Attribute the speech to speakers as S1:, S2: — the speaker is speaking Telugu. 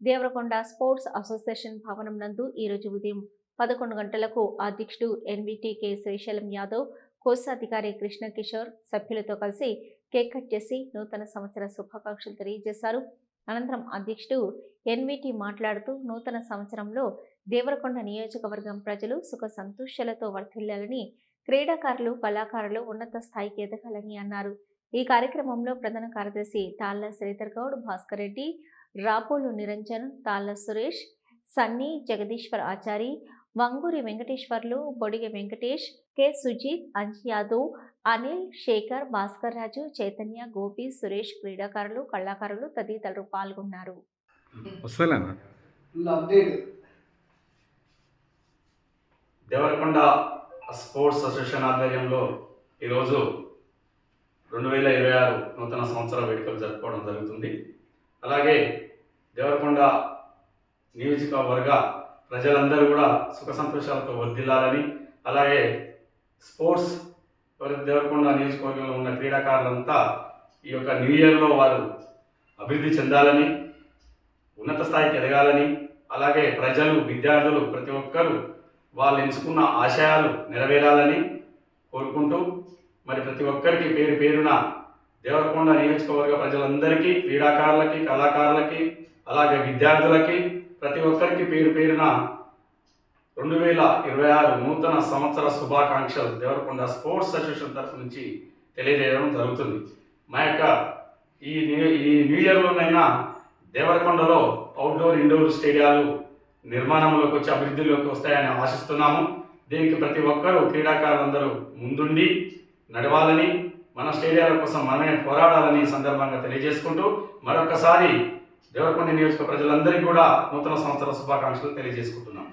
S1: దేవరకొండ స్పోర్ట్స్ అసోసియేషన్ భవనం నందు ఈరోజు ఉదయం పదకొండు గంటలకు అధ్యక్షుడు ఎన్విటికే శ్రీశైలం యాదవ్ కోశాధికారి కృష్ణ కిషోర్ సభ్యులతో కలిసి కేక్ కట్ చేసి నూతన సంవత్సర శుభాకాంక్షలు తెలియజేశారు. అనంతరం అధ్యక్షుడు ఎన్విటి మాట్లాడుతూ నూతన సంవత్సరంలో దేవరకొండ నియోజకవర్గం ప్రజలు సుఖ సంతోషాలతో వర్ధిల్లాలని క్రీడాకారులు కళాకారులు ఉన్నత స్థాయికి ఎదగాలని అన్నారు. ఈ కార్యక్రమంలో ప్రధాన కార్యదర్శి తాళ్ళ శ్రీధర్ గౌడ్ భాస్కర్ రెడ్డి రాపోలు నిరంజన్ తాళ్ళ సురేష్ సన్నీ జగదీశ్వర్ ఆచారి వంగూరి వెంకటేశ్వర్లు బొడిగె వెంకటేష్ కె. సుజీత్ అంజ్ యాదవ్ అనిల్ శేఖర్ భాస్కర్ రాజు చైతన్య గోపి సురేష్ క్రీడాకారులు కళాకారులు తదితరులు పాల్గొన్నారు.
S2: దేవరకొండ స్పోర్ట్స్ అసోసియేషన్ ఆధ్వర్యంలో ఈరోజు రెండు వేల ఇరవై ఆరు నూతన సంవత్సర వేడుకలు జరుపుకోవడం జరుగుతుంది. అలాగే దేవరకొండ నియోజకవర్గ ప్రజలందరూ కూడా సుఖ సంతోషాలతో వర్ధిల్లాలని అలాగే స్పోర్ట్స్ దేవరకొండ నియోజకవర్గంలో ఉన్న క్రీడాకారులంతా ఈ యొక్క న్యూ ఇయర్లో వారు అభివృద్ధి చెందాలని ఉన్నత స్థాయికి ఎదగాలని అలాగే ప్రజలు విద్యార్థులు ప్రతి ఒక్కరూ వాళ్ళు ఎంచుకున్న ఆశయాలు నెరవేరాలని కోరుకుంటూ మరి ప్రతి ఒక్కరికి పేరు పేరున దేవరకొండ నియోజకవర్గ ప్రజలందరికీ క్రీడాకారులకి కళాకారులకి అలాగే విద్యార్థులకి ప్రతి ఒక్కరికి పేరు పేరున రెండు వేల ఇరవై ఆరు నూతన సంవత్సర శుభాకాంక్షలు దేవరకొండ స్పోర్ట్స్ అసోసియేషన్ తరఫు నుంచి తెలియజేయడం జరుగుతుంది. మా యొక్క ఈ ఈ న్యూ ఇయర్లోనైనా దేవరకొండలో అవుట్డోర్ ఇండోర్ స్టేడియాలు నిర్మాణంలోకి వచ్చి అభివృద్ధిలోకి వస్తాయని ఆశిస్తున్నాము. దీనికి ప్రతి ఒక్కరూ క్రీడాకారులందరూ ముందుండి నడవాలని మన స్టేడియాల కోసం మనమే పోరాడాలని ఈ సందర్భంగా తెలియజేసుకుంటూ మరొకసారి దేవరకొండ నియోజక ప్రజలందరికీ కూడా నూతన సంవత్సర శుభాకాంక్షలు తెలియజేసుకుంటున్నాం.